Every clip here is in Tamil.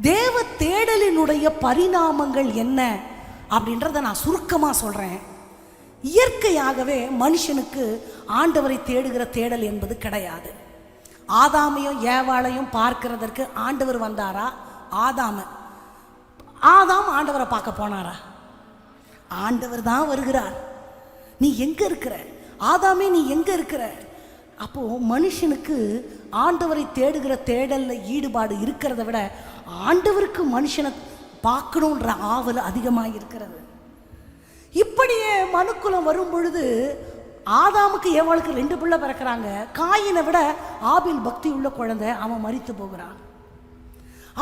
தேவ தேடலினுடைய பரிணாமங்கள் என்ன அப்படின்றத நான் சுருக்கமாக சொல்கிறேன் இயற்கையாகவே மனுஷனுக்கு ஆண்டவரை தேடுகிற தேடல் என்பது கிடையாது. ஆதாமையும் ஏவாளையும் பார்க்கிறதற்கு ஆண்டவர் வந்தாரா? ஆதாம. ஆதாம் ஆண்டவரை பார்க்க போனாரா? ஆண்டவர் தான் வருகிறார். நீ எங்கே இருக்கிற? ஆதாமே நீ எங்கே இருக்கிற? அப்போ மனுஷனுக்கு ஆண்டவரை தேடுகிற தேடலில் ஈடுபாடு இருக்கிறத விட ஆண்டவருக்கு மனுஷனை பார்க்கணுன்ற ஆவல் அதிகமாக இருக்கிறது. இப்படியே மனுக்குலம் வரும் பொழுது ஆதாமுக்கு ஏவாளுக்கு ரெண்டு பிள்ளை பிறக்கிறாங்க. காயினை விட ஆபில் பக்தி உள்ள குழந்தை அவன் மறித்து போகிறான்.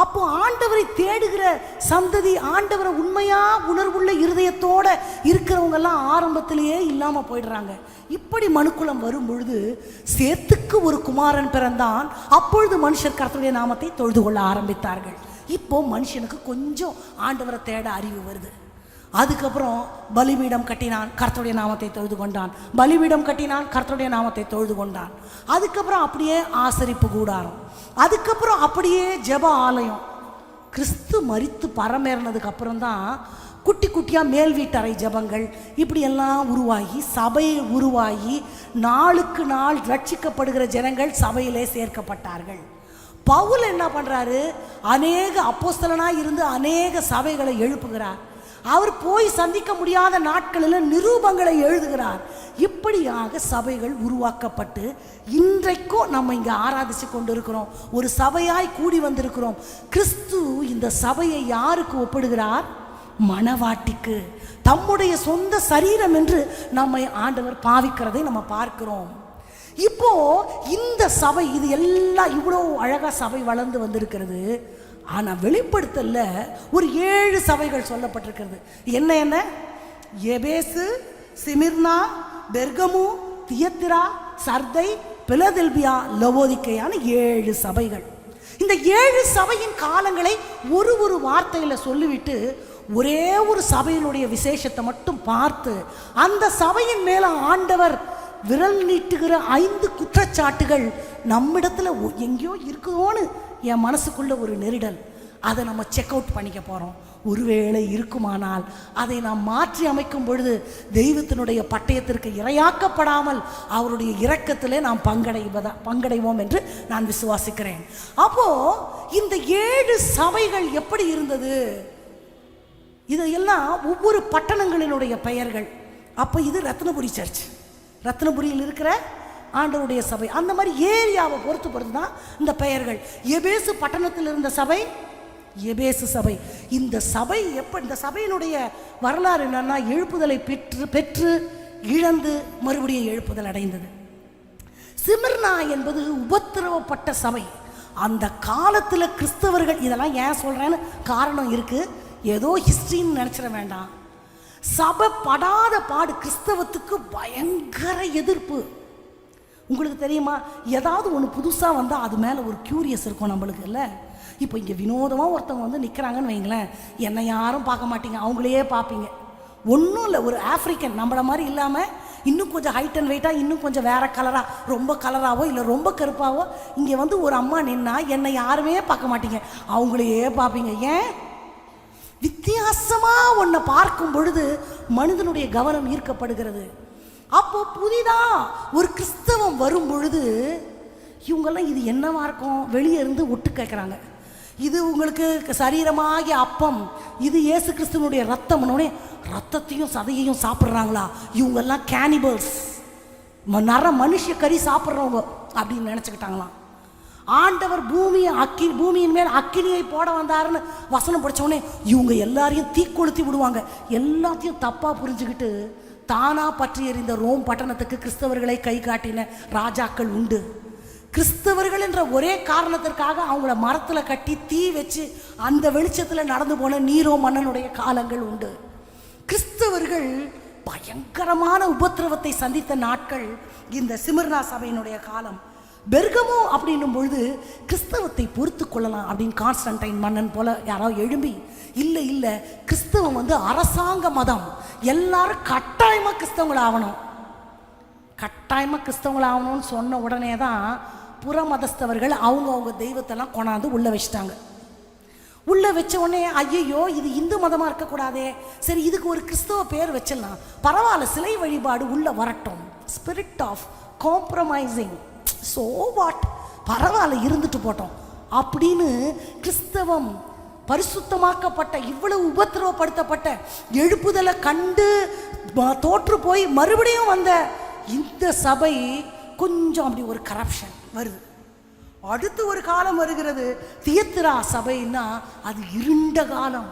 அப்போ ஆண்டவரை தேடுகிற சந்ததி ஆண்டவரை உண்மையா உணர்வுள்ள இருதயத்தோட இருக்கிறவங்க எல்லாம் ஆரம்பத்திலேயே இல்லாம போயிடுறாங்க. இப்படி மனுக்குலம் வரும் பொழுது சேத்துக்கு ஒரு குமாரன் பிறந்தான். அப்பொழுது மனுஷர் கருத்துடைய நாமத்தை தொழுது கொள்ள ஆரம்பித்தார்கள். இப்போ மனுஷனுக்கு கொஞ்சம் ஆண்டவரை தேட அறிவு வருது. அதுக்கப்புறம் பலிபீடம் கட்டினான் கர்த்தருடைய நாமத்தை தொழுது கொண்டான். பலிபீடம் கட்டினான் கர்த்தருடைய நாமத்தை தொழுது கொண்டான். அதுக்கப்புறம் அப்படியே ஆசரிப்பு கூடாரம். அதுக்கப்புறம் அப்படியே ஜெப ஆலயம். கிறிஸ்து மரித்து பரமேறினதுக்கு அப்புறம் தான் குட்டி குட்டியாக மேல் வீட்டறை ஜெபங்கள் இப்படியெல்லாம் உருவாகி சபை உருவாகி நாளுக்கு நாள் ரட்சிக்கப்படுகிற ஜனங்கள் சபையிலே சேர்க்கப்பட்டார்கள். பவுல் என்ன பண்ணுறாரு அநேக அப்போஸ்தலனாக இருந்து அநேக சபைகளை எழுப்புகிறார். அவர் போய் சந்திக்க முடியாத நாட்களில் நிரூபங்களை எழுதுகிறார். இப்படியாக சபைகள் உருவாக்கப்பட்டு இன்றைக்கும் நம்ம இங்கே ஆராதிச்சு கொண்டு இருக்கிறோம் ஒரு சபையாய் கூடி வந்திருக்கிறோம். கிறிஸ்து இந்த சபையை யாருக்கு ஒப்பிடுகிறார்? மணவாட்டிக்கு தம்முடைய சொந்த சரீரம் என்று நம்மை ஆண்டவர் பாவிக்கிறதை நம்ம பார்க்கிறோம். இப்போ இந்த சபை இது எல்லாம் இவ்வளோ அழகாக சபை வளர்ந்து வந்திருக்கிறது. ஆனால் வெளிப்படுத்தல ஒரு ஏழு சபைகள் சொல்லப்பட்டிருக்கிறது. என்ன என்ன? Ephesus Smyrna Pergamum Thyatira Sardis Philadelphia லவோதிக்கையான ஏழு சபைகள். இந்த ஏழு சபையின் காலங்களை ஒரு ஒரு வார்த்தையில் சொல்லிவிட்டு ஒரே ஒரு சபையினுடைய விசேஷத்தை மட்டும் பார்த்து அந்த சபையின் மேலே ஆண்டவர் விரல் நீட்டுகிற ஐந்து குற்றச்சாட்டுகள் நம்மிடத்துல எங்கேயோ இருக்குதோன்னு என் மனசுக்குள்ள ஒரு நெருடல். அதை நம்ம செக் அவுட் பண்ணிக்க போகிறோம் ஒருவேளை இருக்குமானால் அதை நாம் மாற்றி அமைக்கும் பொழுது தெய்வத்தினுடைய பட்டயத்திற்கு இரையாக்கப்படாமல் அவருடைய இரக்கத்திலே நாம் பங்கடைவதா பங்கடைவோம் என்று நான் விசுவாசிக்கிறேன். அப்போ இந்த ஏழு சபைகள் எப்படி இருந்தது? இதையெல்லாம் ஒவ்வொரு பட்டணங்களினுடைய பெயர்கள். அப்போ இது ரத்னபுரி சர்ச் ரத்னபுரியில் இருக்கிற ஆண்டவருடைய சபை. அந்த மாதிரி ஏரியாவை பொறுத்து பொறுத்து தான் இந்த பெயர்கள். எபேசு பட்டணத்தில் இருந்த சபை எபேசு சபை. இந்த சபை எப்போ இந்த சபையினுடைய வரலாறு என்னன்னா எழுப்புதலை பெற்று பெற்று இழந்து மறுபடியும் எழுப்புதல் அடைந்தது. சிமிர்னா என்பது உபத்திரவப்பட்ட சபை. அந்த காலத்தில் கிறிஸ்தவர்கள் இதெல்லாம் ஏன் சொல்கிறேன்னு காரணம் இருக்குது ஏதோ ஹிஸ்ட்ரின்னு நினச்சிட வேண்டாம். சபை படாத பாடு கிறிஸ்தவத்துக்கு பயங்கர எதிர்ப்பு. உங்களுக்கு தெரியுமா? ஏதாவது ஒன்று புதுசாக வந்தால் அது மேலே ஒரு க்யூரியஸ் இருக்கும் நம்மளுக்கு இல்லை? இப்போ இங்கே வினோதமாக ஒருத்தவங்க வந்து நிற்கிறாங்கன்னு வைங்களேன். என்னை யாரும் பார்க்க மாட்டீங்க. அவங்களையே பார்ப்பீங்க. ஒன்றும் இல்லை ஒரு ஆஃப்ரிக்கன் நம்மள மாதிரி இல்லாமல் இன்னும் கொஞ்சம் ஹைட் அண்ட் வெயிட்டாக இன்னும் கொஞ்சம் வேறு கலராக ரொம்ப கலராகவோ இல்லை ரொம்ப கருப்பாகவோ இங்கே வந்து ஒரு அம்மா நின்னா என்னை யாருமே பார்க்க மாட்டீங்க. அவங்களையே பார்ப்பீங்க. ஏன்? வித்தியாசமாக ஒன்றை பார்க்கும் பொழுது மனிதனுடைய கவனம் ஈர்க்கப்படுகிறது. அப்போ புதிதா ஒரு கிறிஸ்தவம் வரும் பொழுது இவங்கெல்லாம் இது என்னவா இருக்கும்? வெளியே இருந்து ஒட்டு கேட்குறாங்க. இது உங்களுக்கு சரீரமாகிய அப்பம். இது இயேசு கிறிஸ்துவனுடைய ரத்தம்னோடனே ரத்தத்தையும் சதையையும் சாப்பிட்றாங்களா? இவங்கெல்லாம் கேனிபல்ஸ் நர மனுஷ கறி சாப்பிட்றவங்க அப்படின்னு நினச்சிக்கிட்டாங்களாம். ஆண்டவர் பூமியை அக்கி பூமியின் மேல் அக்கினியை போட வந்தாருன்னு வசனம் படித்தோடனே இவங்க எல்லாரையும் தீக்கொளுத்தி விடுவாங்க. எல்லாத்தையும் தப்பாக புரிஞ்சுக்கிட்டு தானா பற்றி எறிந்த ரோம் பட்டணத்துக்கு கிறிஸ்தவர்களை கை காட்டின ராஜாக்கள் உண்டு. கிறிஸ்தவர்கள் என்ற ஒரே காரணத்திற்காக அவங்கள மரத்தில் கட்டி தீ வச்சு அந்த வெளிச்சத்தில் நடந்து போன நீரோ மன்னனுடைய காலங்கள் உண்டு. கிறிஸ்தவர்கள் பயங்கரமான உபத்திரவத்தை சந்தித்த நாட்கள் இந்த சிமிர்னா சபையினுடைய காலம். பெர்கமோ அப்படின்னும் பொழுது கிறிஸ்தவத்தை பொறுத்து கொள்ளலாம் அப்படின்னு கான்ஸ்டன்டைன் மன்னன் போல யாராவது எழும்பி இல்லை இல்லை கிறிஸ்தவம் வந்து அரசாங்க மதம். எல்லாரும் கட்டாயமாக கிறிஸ்தவங்கள் ஆகணும் கட்டாயமாக கிறிஸ்தவங்கள் ஆகணும்னு சொன்ன உடனே தான் புற மதஸ்தவர்கள் அவங்க அவங்க தெய்வத்தெல்லாம் கொண்டாந்து உள்ளே வச்சிட்டாங்க. உள்ளே வச்ச உடனே ஐயையோ இது இந்து மதமாக இருக்கக்கூடாதே. சரி இதுக்கு ஒரு கிறிஸ்தவ பேர் வச்சிடலாம். பரவாயில்ல சிலை வழிபாடு உள்ளே வரட்டும். Spirit of compromising so what பரவாயில்ல இருந்துட்டு போட்டோம். அப்படின்னு கிறிஸ்தவம் பரிசுத்தமாக்கப்பட்ட இவ்வளவு உபத்திரவப்படுத்தப்பட்ட எழுப்புதலை கண்டு தோற்று போய் மறுபடியும் வந்த இந்த சபை கொஞ்சம் அப்படி ஒரு கரப்ஷன் வருது. அடுத்து ஒரு காலம் வருகிறது. தியத்திரா சபைன்னா அது இருண்ட காலம்.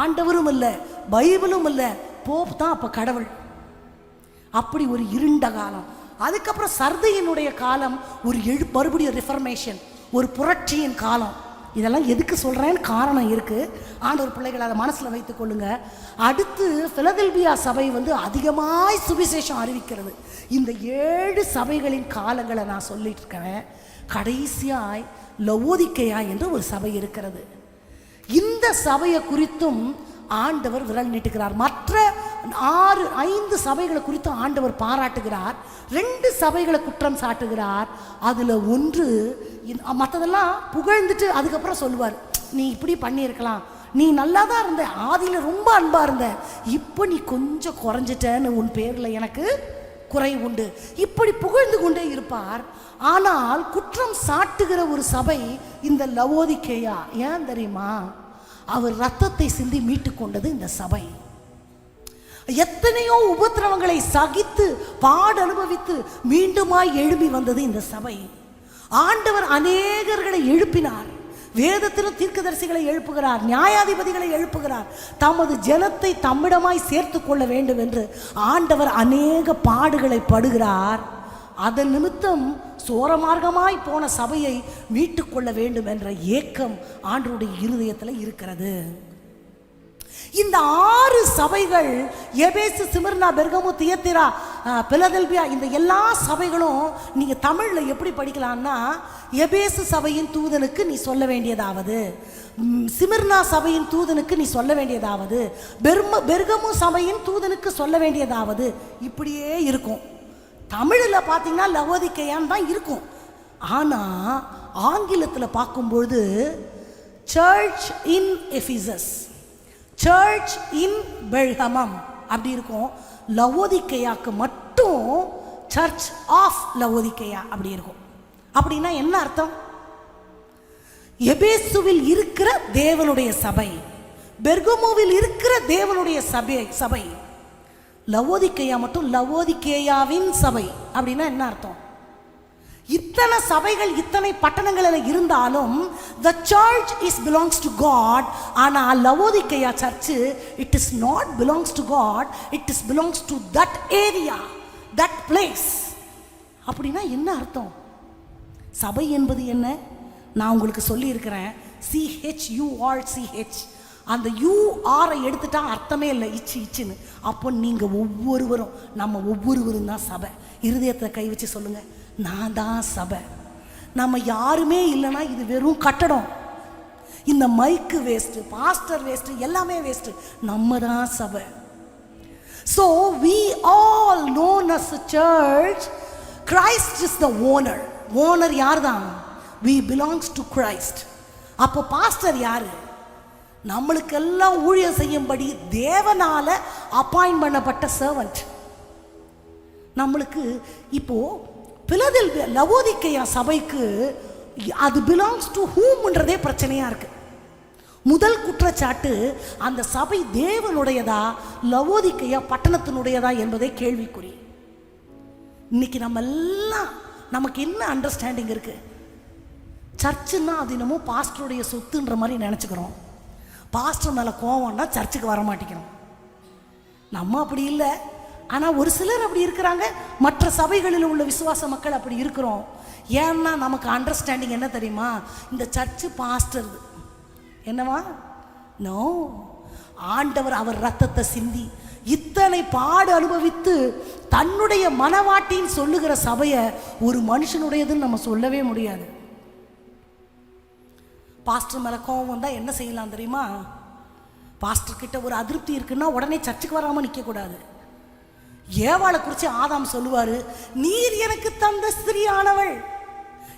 ஆண்டவரும் இல்லை பைபிளும் இல்லை போப் தான் அப்போ கடவுள். அப்படி ஒரு இருண்ட காலம். அதுக்கப்புறம் சர்தையினுடைய காலம் ஒரு எழு மறுபடியும் ரிஃபர்மேஷன் ஒரு புரட்சியின் காலம். இதெல்லாம் எதுக்கு சொல்கிறேன்னு காரணம் இருக்குது ஆண்டவர் பிள்ளைகள் அதை மனசில் வைத்துக் கொள்ளுங்க. அடுத்து பிலதெல்பியா சபை வந்து அதிகமாய் சுவிசேஷம் அறிவிக்கிறது. இந்த ஏழு சபைகளின் காலங்களை நான் சொல்லிட்டு இருக்கிறேன் கடைசியாய் லவோதிக்கையா என்று ஒரு சபை இருக்கிறது. இந்த சபையை குறித்தும் ஆண்டவர் விரல் நீட்டுகிறார். மற்ற ஆறு ஐந்து சபைகளை குறித்து ஆண்டவர் பாராட்டுகிறார். ரெண்டு சபைகளை குற்றம் சாட்டுகிறார். அதில் ஒன்று மற்றதெல்லாம் புகழ்ந்துட்டு அதுக்கப்புறம் சொல்லுவார். நீ இப்படி பண்ணியிருக்கலாம். நீ நல்லா தான் இருந்த ஆதியில் ரொம்ப அன்பாக இருந்த. இப்போ நீ கொஞ்சம் குறைஞ்சிட்டேன்னு உன் பேரில் எனக்கு குறை உண்டு. இப்படி புகழ்ந்து கொண்டே இருப்பார். ஆனால் குற்றம் சாட்டுகிற ஒரு சபை இந்த லவோதிக்கேயா? ஏன் தெரியுமா? அவர் ரத்தத்தை சிந்தி மீட்டு கொண்டது இந்த சபை. எத்தனையோ உபத்திரவங்களை சகித்து பாடு அனுபவித்து மீண்டுமாய் எழும்பி வந்தது இந்த சபை. ஆண்டவர் அநேகர்களை எழுப்பினார். வேதத்திலும் தீர்க்கதரிசிகளை எழுப்புகிறார் நியாயாதிபதிகளை எழுப்புகிறார். தமது ஜனத்தை தம்மிடமாய் சேர்த்து கொள்ள வேண்டும் என்று ஆண்டவர் அநேக பாடுகளை படுகிறார். அதன் நிமித்தம் சோரமார்க்கமாய் போன சபையை மீட்டுக்கொள்ள வேண்டும் என்ற ஏக்கம் ஆண்டருடைய இருதயத்தில் இருக்கிறது. இந்த ஆறு சபைகள் எபேசு சிமிர்னா பெர்கமு தியத்திரா பிலதெல்பியா இந்த எல்லா சபைகளும் நீங்கள் தமிழில் எப்படி படிக்கலாம்னா எபேசு சபையின் தூதனுக்கு நீ சொல்ல வேண்டியதாவது சிமிர்னா சபையின் தூதனுக்கு நீ சொல்ல வேண்டியதாவது பெர்ம பெர்கமு சபையின் தூதனுக்கு சொல்ல வேண்டியதாவது இப்படியே இருக்கும். தமிழில் பார்த்தீங்கன்னா லவோதிக்கையான் தான் இருக்கும். ஆனால் ஆங்கிலத்தில் பார்க்கும்பொழுது church in Ephesus church in Pergamum அப்படி இருக்கும். லவோதிக்கையாக்கு மட்டும் சர்ச் ஆஃப் லவோதிக்கையா அப்படி இருக்கும். அப்படின்னா என்ன அர்த்தம்? எபேசுவில் இருக்கிற தேவனுடைய சபை பெர்கமோவில் இருக்கிற தேவனுடைய சபை சபை. லவோதிக்கையா மட்டும் லவோதிக்கேயாவின் சபை. அப்படின்னா என்ன அர்த்தம்? இத்தனை சபைகள் இத்தனை பட்டணங்களில் இருந்தாலும் the church is belongs to God ஆனால் Laodicea church it is not belongs to God it is belongs to that area that place அப்படின்னா என்ன அர்த்தம்? சபை என்பது என்ன? நான் உங்களுக்கு சொல்லியிருக்கிறேன். சிஹெச் யூஆர் சிஹெச் அந்த யூஆரை எடுத்துட்டா அர்த்தமே இல்லை. இச்சு இச்சுன்னு. அப்போ நீங்கள் ஒவ்வொருவரும் நம்ம ஒவ்வொருவரும் தான் சபை. இருதயத்தை கை வச்சு சொல்லுங்கள் நான் தான் சபை. நம்ம யாருமே இல்லைன்னா இது வெறும் கட்டடம். இந்த மைக்கு வேஸ்ட்டு பாஸ்டர் வேஸ்ட்டு எல்லாமே வேஸ்ட்டு நம்ம தான் சபை. So we all known as church Christ is the owner owner யார் தான் வி பிலாங்ஸ் டு கிரைஸ்ட் அப்போ பாஸ்டர் யார்? நம்மளுக்கெல்லாம் ஊழியம் செய்யும்படி தேவனால் அப்பாயின் பண்ணப்பட்ட சர்வன்ட் நம்மளுக்கு இப்போது பிலதில் லவோதிக்கையா சபைக்கு அது பிலாங்ஸ் டு ஹூம்ன்றதே பிரச்சனையாக இருக்கு. முதல் குற்றச்சாட்டு அந்த சபை தேவனுடையதா லவோதிக்கையா பட்டணத்தினுடையதா என்பதே கேள்விக்குறி. இன்னைக்கு நம்ம எல்லாம் நமக்கு என்ன அண்டர்ஸ்டாண்டிங் இருக்கு? சர்ச்சுன்னா அது என்னமோ பாஸ்டருடைய சொத்துன்ற மாதிரி நினச்சிக்கிறோம். பாஸ்டர் மேலே கோவம்னா சர்ச்சுக்கு வர மாட்டேங்கிறோம். நம்ம அப்படி இல்லை. ஆனால் ஒரு சிலர் அப்படி இருக்கிறாங்க. மற்ற சபைகளில் உள்ள விசுவாச மக்கள் அப்படி இருக்கிறோம். ஏன்னா நமக்கு அண்டர்ஸ்டாண்டிங் என்ன தெரியுமா? இந்த சர்ச்சு பாஸ்டர் என்னவா? நோ ஆண்டவர் அவர் ரத்தத்தை சிந்தி இத்தனை பாடு அனுபவித்து தன்னுடைய மனவாட்டின்னு சொல்லுகிற சபையை ஒரு மனுஷனுடையதுன்னு நம்ம சொல்லவே முடியாது. பாஸ்டர் மேலே கோவம் வந்தால் என்ன செய்யலாம் தெரியுமா? பாஸ்டர் கிட்ட ஒரு அதிருப்தி இருக்குன்னா உடனே சர்ச்சுக்கு வராமல் நிற்கக்கூடாது ஏவாளை குறித்து ஆதாம் சொல்லுவார் நீர் எனக்கு தந்த ஸ்திரியானவள்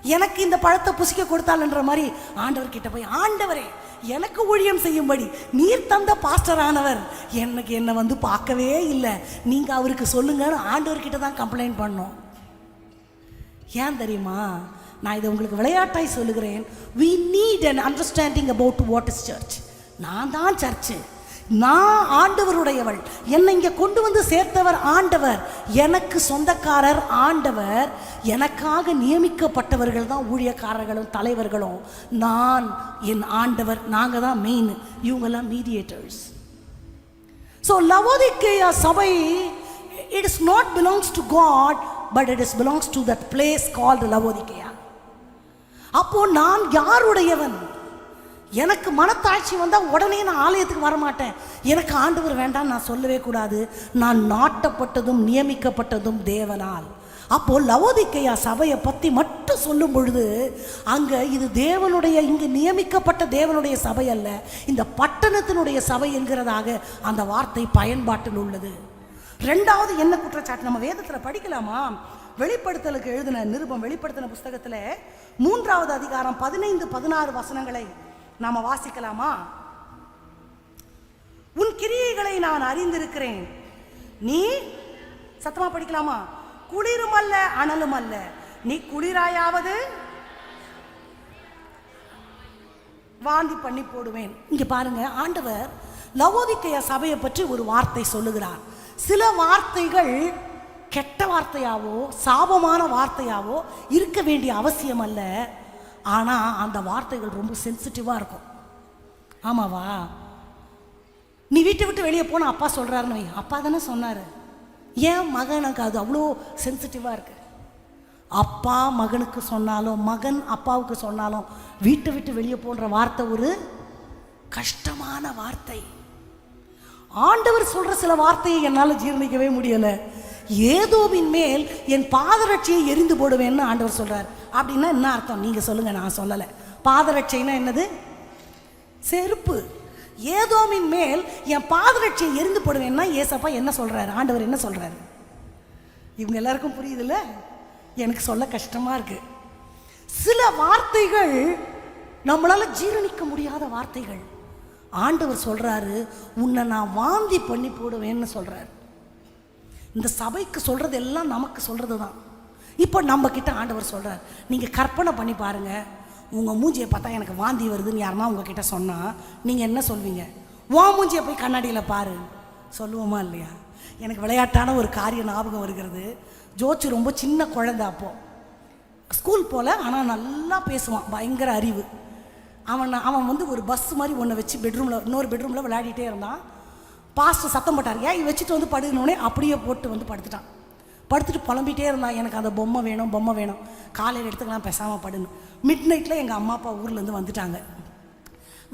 எனக்கு இந்த பழத்தை புசிக்க கொடுத்தாள்ன்ற மாதிரி ஆண்டவர் கிட்ட போய் ஆண்டவரே எனக்கு ஊழியம் செய்யும்படி நீர் தந்த பாஸ்டர் ஆனவர் எனக்கு என்னை வந்து பார்க்கவே இல்லை. நீங்கள் அவருக்கு சொல்லுங்கன்னு ஆண்டவர்கிட்ட தான் கம்ப்ளைண்ட் பண்ணோம். ஏன் தெரியுமா? நான் இதை உங்களுக்கு விளையாட்டாய் சொல்லுகிறேன். We need and understanding about what is church நான் தான் சர்ச்சு நான் ஆண்டவருடையவள். என்னை இங்கே கொண்டு வந்து சேர்த்தவர் ஆண்டவர். எனக்கு சொந்தக்காரர் ஆண்டவர். எனக்காக நியமிக்கப்பட்டவர்கள் தான் ஊழியக்காரர்களும் தலைவர்களும். நான் என் ஆண்டவர். நாங்கள் தான் மெயின் இவங்கெல்லாம் மீடியேட்டர்ஸ் ஸோ லவோதிக்கேயா சபை it is not belongs to God but it is belongs to that place called Laodicea அப்போ நான் யாருடையவன்? எனக்கு மனத்தாட்சி வந்தால் உடனே நான் ஆலயத்துக்கு வரமாட்டேன். எனக்கு ஆண்டவர் வேண்டாம் நான் சொல்லவே கூடாது. நான் நாட்டப்பட்டதும் நியமிக்கப்பட்டதும் தேவனால். அப்போது லவோதிக்கையா சபையை பற்றி மட்டும் சொல்லும் பொழுது அங்கே இது தேவனுடைய இங்கு நியமிக்கப்பட்ட தேவனுடைய சபை அல்ல இந்த பட்டணத்தினுடைய சபை என்கிறதாக அந்த வார்த்தை பயன்பாட்டில் உள்ளது. ரெண்டாவது என்ன குற்றச்சாட்டு? நம்ம வேதத்தில் படிக்கலாமா? வெளிப்படுத்தலுக்கு எழுதின நிருபம் வெளிப்படுத்தின புஸ்தகத்தில் மூன்றாவது அதிகாரம் பதினைந்து பதினாறு வசனங்களை நாம வாசிக்கலாமா? உன் கிரியைகளை நான் அறிந்திருக்கிறேன். நீ சத்தமா படிக்கலாமா? குளிரும் அல்ல அனலும் அல்ல. நீ குளிராயாவது வாந்தி பண்ணி போடுவேன். இங்க பாருங்க ஆண்டவர் லவோதிக்கைய சபையை பற்றி ஒரு வார்த்தை சொல்லுகிறார். சில வார்த்தைகள் கெட்ட வார்த்தையாவோ சாபமான வார்த்தையாவோ இருக்க வேண்டிய அவசியம் அல்ல. ஆனால் அந்த வார்த்தைகள் ரொம்ப சென்சிட்டிவாக இருக்கும். ஆமாவா? நீ வீட்டை விட்டு வெளியே போனால் அப்பா சொல்கிறாருன்னு வை. அப்பா தானே சொன்னார். ஏன் மகனுக்கு அது அவ்வளோ சென்சிட்டிவாக இருக்கு? அப்பா மகனுக்கு சொன்னாலும் மகன் அப்பாவுக்கு சொன்னாலும் வீட்டை விட்டு வெளியே போன்ற வார்த்தை ஒரு கஷ்டமான வார்த்தை. ஆண்டவர் சொல்கிற சில வார்த்தையை என்னால் ஜீர்ணிக்கவே முடியலை. ஏதோவின் மேல் என் பாதரட்சியை எரிந்து போடுவேன்னு ஆண்டவர் சொல்கிறார் அப்படின்னா என்ன அர்த்தம்? நீங்கள் சொல்லுங்கள் நான் சொல்லலை. பாதரட்சைனா என்னது? செருப்பு. ஏதோமின் மேல் என் பாதரட்சியை எரிந்து போடுவேன்னா ஏசப்பா என்ன சொல்கிறாரு ஆண்டவர் என்ன சொல்கிறாரு இவங்க எல்லாருக்கும் புரியுதுல்ல? எனக்கு சொல்ல கஷ்டமாக இருக்குது சில வார்த்தைகள் நம்மளால் ஜீரணிக்க முடியாத வார்த்தைகள். ஆண்டவர் சொல்கிறாரு உன்னை நான் வாந்தி பண்ணி போடுவேன்னு சொல்கிறார் இந்த சபைக்கு சொல்கிறது எல்லாம் நமக்கு சொல்கிறது தான் இப்போ நம்ம கிட்ட ஆண்டவர் சொல்கிறார் நீங்கள் கற்பனை பண்ணி பாருங்கள் உங்கள் மூஞ்சியை பார்த்தா எனக்கு வாந்தி வருதுன்னு யாருன்னா உங்ககிட்ட சொன்னால் நீங்கள் என்ன சொல்வீங்க? உன் மூஞ்சியை போய் கண்ணாடியில் பாரு. சொல்லுவோமா இல்லையா? எனக்கு விளையாட்டான ஒரு காரியம் ஞாபகம் வருகிறது. ஜோச்சு ரொம்ப சின்ன குழந்த அப்போ. ஸ்கூல் போல் ஆனால் நல்லா பேசுவான் பயங்கர அறிவு. அவன் அவன் வந்து ஒரு பஸ் மாதிரி ஒன்றை வச்சு பெட்ரூமில் இன்னொரு பெட்ரூமில் விளையாடிட்டே இருந்தான். பாஸ்ட்டு சத்தம் போட்டார் ஏன் வச்சுட்டு வந்து படுக்கணுன்னே அப்படியே போட்டு வந்து படுத்துட்டான். படுத்துட்டு புலம்பிட்டே இருந்தான் எனக்கு அந்த பொம்மை வேணும் பொம்மை வேணும். காலையில் எடுத்துக்கலாம் பேசாமல் படுன்னு. மிட் நைட்டில் எங்கள் அம்மா அப்பா ஊர்லேருந்து வந்துட்டாங்க.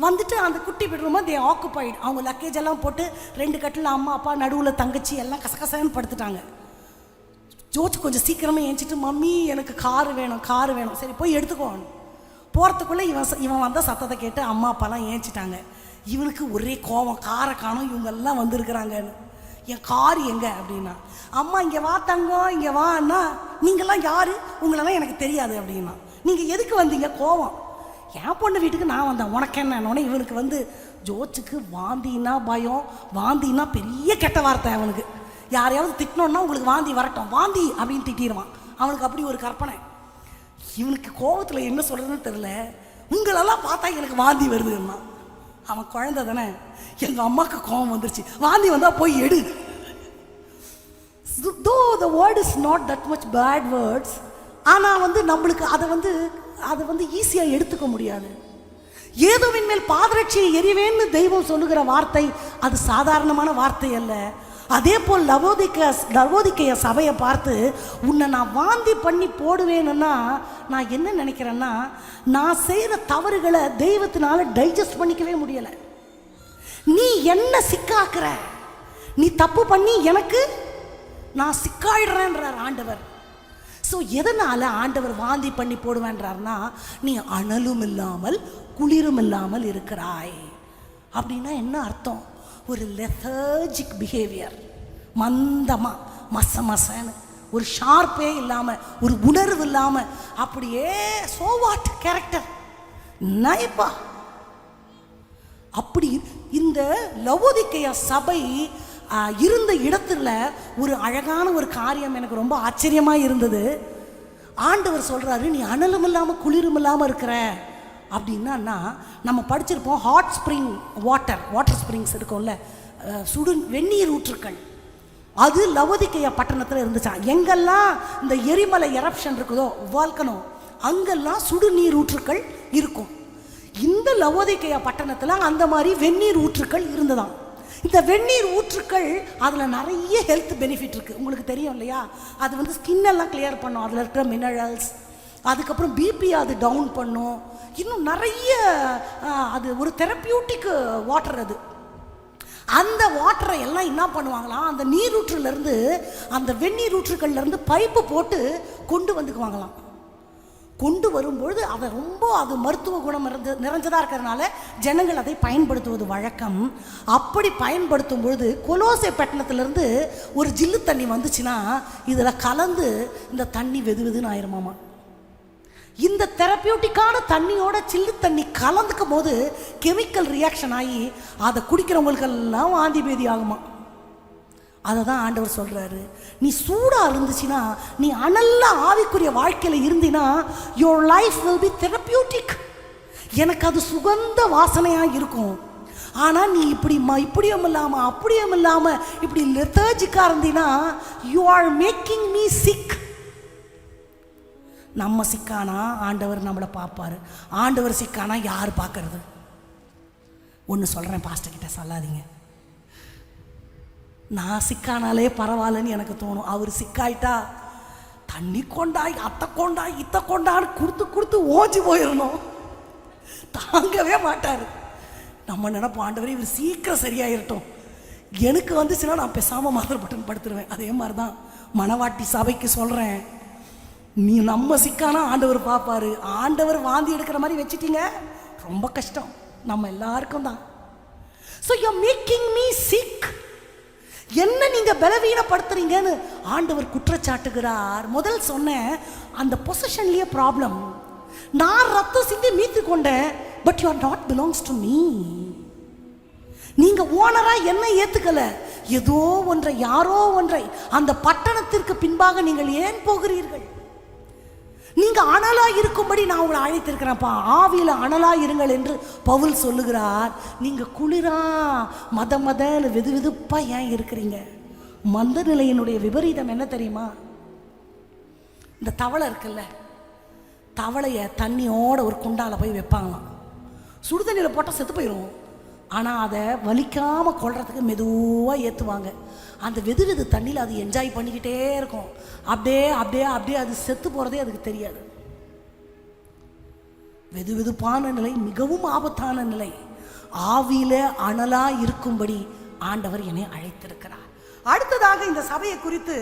வந்துட்டு அந்த குட்டி பெட்ரூமை தே ஆக்குப்பைடு அவங்க லக்கேஜ் எல்லாம் போட்டு ரெண்டு கட்டில் அம்மா அப்பா நடுவில் தங்கச்சி எல்லாம் கசகசன்னு படுத்துட்டாங்க. ஜோச்சு கொஞ்சம் சீக்கிரமே ஏஞ்சிட்டு மம்மி எனக்கு காரு வேணும் காரு வேணும். சரி போய் எடுத்துக்கோணும் போகிறதுக்குள்ளே இவன் இவன் வந்த சத்தத்தை கேட்டு அம்மா அப்பாலாம் ஏஞ்சிட்டாங்க. இவனுக்கு ஒரே கோவம் காரை காணும் இவங்கெல்லாம் வந்திருக்கிறாங்கன்னு. என் கார் எங்க அப்படின்னா அம்மா இங்கே வா தங்கம் இங்கே வான்னா நீங்கள்லாம் யாரு? உங்களெல்லாம் எனக்கு தெரியாது அப்படின்னா. நீங்கள் எதுக்கு வந்தீங்க? கோவம். என் பொண்ணு வீட்டுக்கு நான் வந்தேன். உனக்கு என்ன? இவனுக்கு வந்து ஜோச்சுக்கு வாந்தின்னா பயம் வாந்தின்னா பெரிய கெட்ட வார்த்தை அவனுக்கு. யாரையாவது திட்டினோன்னா உங்களுக்கு வாந்தி வரட்டும். வாந்தி அப்படின்னு திட்டிடுவான். அவனுக்கு அப்படி ஒரு கற்பனை. இவனுக்கு கோவத்தில் என்ன சொல்கிறதுன்னு தெரில உங்களெல்லாம் பார்த்தா எனக்கு வாந்தி வருதுன்னா அவன் குழந்த தானே. எங்கள் அம்மாவுக்கு கோபம் வந்துருச்சு. வாந்தி வந்தால் போய் எடு. Though the word is not that much bad words ஆனால் வந்து நம்மளுக்கு அதை வந்து அதை வந்து ஈஸியாக எடுத்துக்க முடியாது. ஏதோவின் மேல் பாதரட்சியை எரிவேன்னு தெய்வம் சொல்லுகிற வார்த்தை அது சாதாரணமான வார்த்தை அல்ல. அதே போல் லவோதிக்க லவோதிக்கைய சபையை பார்த்து உன்னை நான் வாந்தி பண்ணி போடுவேன்னா நான் என்ன நினைக்கிறேன்னா நான் செய்கிற தவறுகளை தெய்வத்தினால டைஜஸ்ட் பண்ணிக்கவே முடியலை. நீ என்ன சிக்காக்குற? நீ தப்பு பண்ணி எனக்கு நான் சிக்காயிடுறேன்றார் ஆண்டவர். ஸோ எதனால் ஆண்டவர் வாந்தி பண்ணி போடுவேன்றார்னா நீ அனலும் இல்லாமல் குளிரும் இல்லாமல் இருக்கிறாய். அப்படின்னா என்ன அர்த்தம்? ஒரு லெத்தர்ஜிக் பிஹேவியர் மந்தமாக மச மசன்னு ஒரு ஷார்ப்பே இல்லாமல் ஒரு உணர்வு இல்லாமல் அப்படியே சோவாட் கேரக்டர் நயப்பா அப்படி இந்த லவோதிக்கைய சபை இருந்த இடத்துல ஒரு அழகான ஒரு காரியம் எனக்கு ரொம்ப ஆச்சரியமாக இருந்தது. ஆண்டவர் சொல்கிறாரு நீ அனலும் இல்லாமல் குளிரும் இல்லாமல் இருக்கிற அப்படின்னா நம்ம படிச்சிருப்போம் hot spring water water springs இருக்கும்ல சுடு வெந்நீர் ஊற்றுக்கள். அது லவதிக்கையா பட்டணத்தில் இருந்துச்சா? எங்கெல்லாம் இந்த எரிமலை எரப்ஷன் இருக்குதோ வால்கனோ அங்கெல்லாம் சுடுநீர் ஊற்றுக்கள் இருக்கும். இந்த லவோதிக்கையா பட்டணத்தில் அந்த மாதிரி வெந்நீர் ஊற்றுக்கள் இருந்ததாம் இந்த வெந்நீர் ஊற்றுக்கள் அதில் நிறைய ஹெல்த் பெனிஃபிட் இருக்குது உங்களுக்கு தெரியும் இல்லையா? அது வந்து ஸ்கின் எல்லாம் கிளியர் பண்ணும். அதில் இருக்கிற மினரல்ஸ் அதுக்கப்புறம் பிபி அது டவுன் பண்ணும். இன்னும் நிறைய அது ஒரு தெரப்பியூட்டிக் வாட்டர் அது. அந்த வாட்டரை எல்லாம் என்ன பண்ணுவாங்களாம் அந்த நீரூற்றுலேருந்து அந்த வெந்நீர் ஊற்றுக்கள்லேருந்து பைப்பு போட்டு கொண்டு வந்துக்குவாங்களாம். கொண்டு வரும்பொழுது அதை ரொம்ப அது மருத்துவ குணம் இருந்து நிறைஞ்சதாக இருக்கிறதுனால ஜனங்கள் அதை பயன்படுத்துவது வழக்கம். அப்படி பயன்படுத்தும் பொழுது கொலோசை பட்டணத்திலேருந்து ஒரு ஜில்லு தண்ணி வந்துச்சுன்னா இதில் கலந்து இந்த தண்ணி வெது வெதுன்னு இந்த தெரப்பியூட்டிக்கான தண்ணியோட சில்லு தண்ணி கலந்துக்கும் போது கெமிக்கல் ரியாக்ஷன் ஆகி அதை குடிக்கிறவங்களுக்கெல்லாம் வாந்தி பேதி ஆகுமா? அதை தான் ஆண்டவர் சொல்கிறாரு நீ சூடாக இருந்துச்சுன்னா நீ அனல்ல ஆவிக்குரிய வாழ்க்கையில் இருந்தினா your life will be therapeutic எனக்கு அது சுகந்த வாசனையாக இருக்கும். ஆனால் நீ இப்படி ம இப்படியும் இல்லாமல் அப்படியும் இல்லாமல் இப்படி லெத்தர்ஜிக்காக இருந்தீன்னா you are making me sick நம்ம சிக்கானா? ஆண்டவர் நம்மளை பார்ப்பாரு. ஆண்டவர் சிக்கானா யார் பார்க்கறது? ஒன்று சொல்கிறேன் பாஸ்டர் கிட்ட சொல்லாதீங்க. நான் சிக்கானாலே பரவாயில்லன்னு எனக்கு தோணும். அவர் சிக்காயிட்டா தண்ணி கொண்டாய் அத்தை கொண்டாய் இத்தை கொண்டான்னு கொடுத்து கொடுத்து ஓஞ்சி போயிடணும் தாங்கவே மாட்டார். நம்ம நினைப்போம் ஆண்டவரே இவர் சீக்கிரம் சரியாயிரட்டும். எனக்கு வந்துச்சுன்னா நான் பேசாமல் மாத்திரப்பட்டுன்னு படுத்துருவேன். அதே மாதிரி தான் மணவாட்டி சபைக்கு சொல்கிறேன் நீ நம்ம சிக்கானா ஆண்டவர் பார்ப்பாரு ஆண்டவர் வாந்தி எடுக்கிற மாதிரி வச்சுட்டீங்க. ரொம்ப கஷ்டம். நம்ம எல்லாருக்கும் தான். So you making me sick என்ன நீங்க பலவீனப்படுத்துறீங்கன்னு ஆண்டவர் குற்றச்சாட்டுகிறார். முதல் சொன்னேன் அந்த பொசிஷன்லயே ப்ராப்ளம் நான் ரத்தம் சிந்தி மீத்து கொண்டேன் but you are not belongs to me நீங்க ஓனரா என்ன ஏத்துக்கல? ஏதோ ஒன்றை யாரோ ஒன்றை. அந்த பட்டணத்திற்கு பின்பாக நீங்கள் ஏன் போகிறீர்கள்? நீங்கள் அனலாக இருக்கும்படி நான் உங்களை அழைத்திருக்கிறேன்ப்பா. ஆவியில் அனலாக இருங்கள் என்று பவுல் சொல்லுகிறார். நீங்கள் குளிரா மத மதன்னு வெது வெதுப்பாக ஏன் இருக்கிறீங்க? மந்த நிலையினுடைய விபரீதம் என்ன தெரியுமா? இந்த தவளை இருக்குல்ல தவளையை தண்ணியோட ஒரு குண்டால போய் வைப்பாங்களாம். சுடுதண்ணியில் போட்டால் செத்து போயிடும் ஆனால் அதை வலிக்காமல் கொள்றதுக்கு மெதுவாக ஏற்றுவாங்க அந்த வெது வெது தண்ணியில் அது என்ஜாய் பண்ணிக்கிட்டே இருக்கும். அப்படியே அப்படியே அப்படியே அது செத்து போகிறதே அதுக்கு தெரியாது. வெது வெதுப்பான நிலை மிகவும் ஆபத்தான நிலை. ஆவியில அனலாக இருக்கும்படி ஆண்டவர் என்னை அழைத்திருக்கிறார். அடுத்ததாக இந்த சபையை குறித்து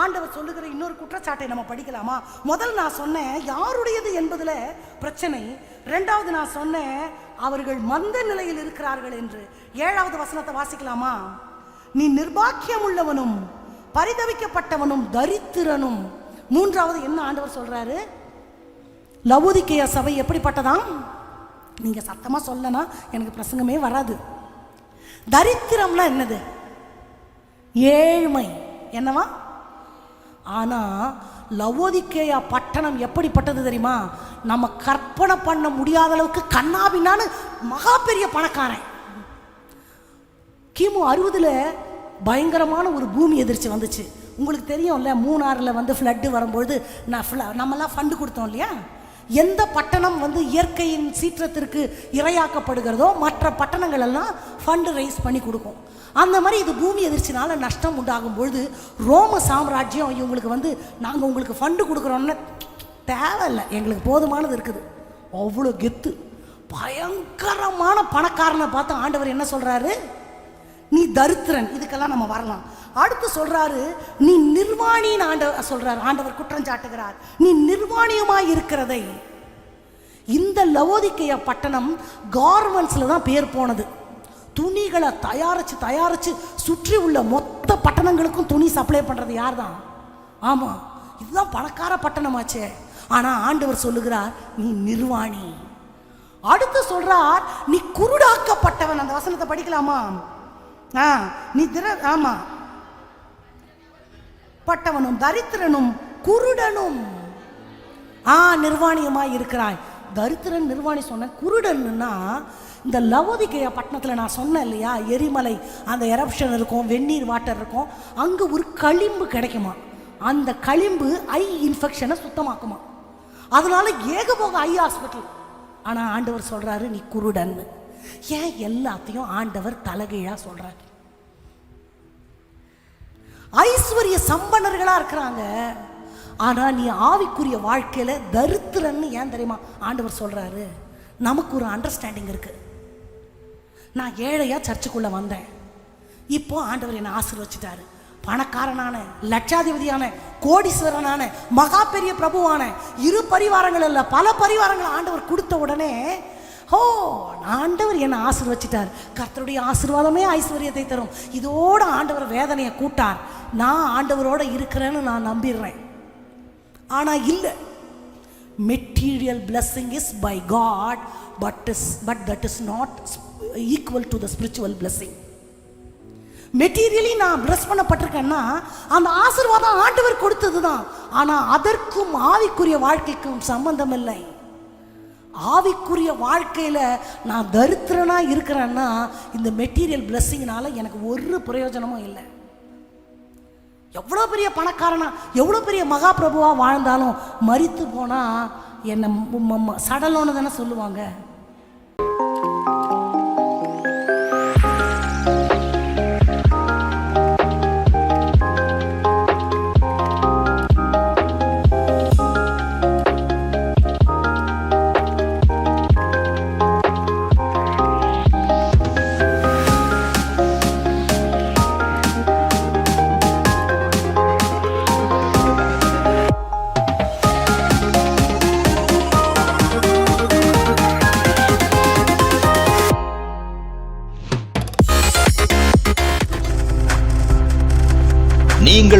ஆண்டவர் சொல்லுகிற இன்னொரு குற்றச்சாட்டை நம்ம படிக்கலாமா? முதல் நான் சொன்னேன் யாருடையது என்பதில் பிரச்சனை. ரெண்டாவது நான் சொன்னேன் அவர்கள் மந்த நிலையில் இருக்கிறார்கள் என்று ஏழாவது வசனத்தை வாசிக்கலாமா? நீ நிர்பாக்கியம் உள்ளவனும் பரிதவிக்கப்பட்டவனும் தரித்திரனும். மூன்றாவது என்ன ஆண்டவர் சொல்றாரு? லவோதிக்கேய சபை எப்படிப்பட்டதாம்? நீங்கள் சத்தமாக சொல்லனா எனக்கு பிரசங்கமே வராது. தரித்திரம்னா என்னது? ஏழ்மை. என்னவா? ஆனால் லவோதிக்கேயா பட்டணம் எப்படிப்பட்டது தெரியுமா? நம்ம கற்பனை பண்ண முடியாத அளவுக்கு கண்ணாபின்னான்னு மகா பெரிய பணக்காரன். கிமு அறுபதில் பயங்கரமான ஒரு பூமி எதிர்ச்சி வந்துச்சு. உங்களுக்கு தெரியும்ல மூணாறில் வந்து ஃப்ளட்டு வரும்பொழுது நான் ஃப்ள- நம்மலாம் ஃபண்டு கொடுத்தோம் இல்லையா? எந்த பட்டணம் வந்து இயற்கையின் சீற்றத்திற்கு இரையாக்கப்படுகிறதோ மற்ற பட்டணங்கள் எல்லாம் ஃபண்டு ரைஸ் பண்ணி கொடுக்கும். அந்த மாதிரி இது பூமி எதிர்ச்சினால நஷ்டம் உண்டாகும் பொழுது ரோம சாம்ராஜ்யம் இவங்களுக்கு வந்து நாங்கள் உங்களுக்கு ஃபண்டு கொடுக்குறோன்னு தேவையில்லை. எங்களுக்கு போதுமானது இருக்குது. அவ்வளோ கெத்து. பயங்கரமான பணக்காரனை பார்த்து ஆண்டவர் என்ன சொல்கிறாரு நீ தரித்திரன். இதுக்கெல்லாம் நம்ம வரலாம். அடுத்து சொல்றாரு நீ நிர்வாணின்னு ஆண்டவர் சொல்றார் ஆண்டவர் குற்றம் சாட்டுகிறார். நீ நிர்வாணியமாய் இருக்கிறதை. இந்த லவோதிக்கைய பட்டணம் கார்மெண்ட்ஸில் தான் பேர் போனது. துணிகளை தயாரித்து தயாரித்து சுற்றி உள்ள மொத்த பட்டணங்களுக்கும் துணி சப்ளை பண்ணுறது யார் தான் ஆமாம் இதுதான் பணக்கார பட்டணமாச்சே. ஆனால் ஆண்டவர் சொல்லுகிறார் நீ நிர்வாணி. அடுத்து சொல்கிறார் நீ குருடாக்கப்பட்டவன். அந்த வசனத்தை படிக்கலாமா? ஆ நீ திர ஆமாம் பட்டவனும் தரித்திரனும் குருடனும். ஆ நிர்வாணியமாக இருக்கிறாய். தரித்திரன் நிர்வாணி சொன்ன குருடன்னா இந்த லவோதிகையா பட்டணத்தில் நான் சொன்னேன் இல்லையா எரிமலை அந்த எரப்ஷன் இருக்கும் வெந்நீர் வாட்டர் இருக்கும் அங்கே ஒரு களிம்பு கிடைக்குமா? அந்த களிம்பு ஐ இன்ஃபெக்ஷனை சுத்தமாக்குமா? அதனால ஏகபோக ஐ ஹாஸ்பிட்டல் ஆனால் ஆண்டவர் சொல்கிறாரு நீ குருடன்னு. ஏன் எல்லாத்தையும் ஆண்டவர் தலகையாக சொல்கிறாரு ஐஸ்வர்ய சம்பனர்களாக இருக்கிறாங்க. ஆனால் நீ ஆவிக்குரிய வாழ்க்கையில் தரித்திரன்னு ஏன் தெரியுமா ஆண்டவர் சொல்கிறாரு நமக்கு ஒரு அண்டர்ஸ்டாண்டிங் இருக்குது நான் ஏழையா சர்ச்சுக்குள்ளே வந்தேன். இப்போ ஆண்டவர் என்னை ஆசீர்வச்சிட்டாரு. பணக்காரனான லட்சாதிபதியான கோடீஸ்வரனான மகா பெரிய பிரபுவான இரு பரிவாரங்கள் இல்லை பல பரிவாரங்கள் ஆண்டவர் கொடுத்த உடனே ஹோ ஆண்டவர் என்னை ஆசிர்வச்சிட்டார். கர்த்தருடைய ஆசீர்வாதமே ஐஸ்வர்யத்தை தரும். இதோட ஆண்டவர் வேதனையை கூட்டார். நான் ஆண்டவரோட இருக்கிறேன்னு நான் நம்பிடுறேன். ஆனால் இல்லை. Material blessing is by God but is but that is not equal to the spiritual blessing materially நான் பிளஸ் பண்ணப்பட்டிருக்கேன்னா அந்த ஆசீர்வாதம் ஆண்டவர் கொடுத்தது தான் ஆனால் அதற்கும் ஆவிக்குரிய வாழ்க்கைக்கும் சம்பந்தம் இல்லை ஆவிக்குரிய வாழ்க்கையில் நான் தரித்திரனாக இருக்கிறேன்னா இந்த மெட்டீரியல் பிளஸ்ஸிங்னால எனக்கு ஒரு பிரயோஜனமும் இல்லை. எவ்வளோ பெரிய பணக்காரனா எவ்வளோ பெரிய மகாபிரபுவாக வாழ்ந்தாலும் மறித்து போனால் என்னை ம- ம- ம- சடலோன்னு தானே சொல்லுவாங்க.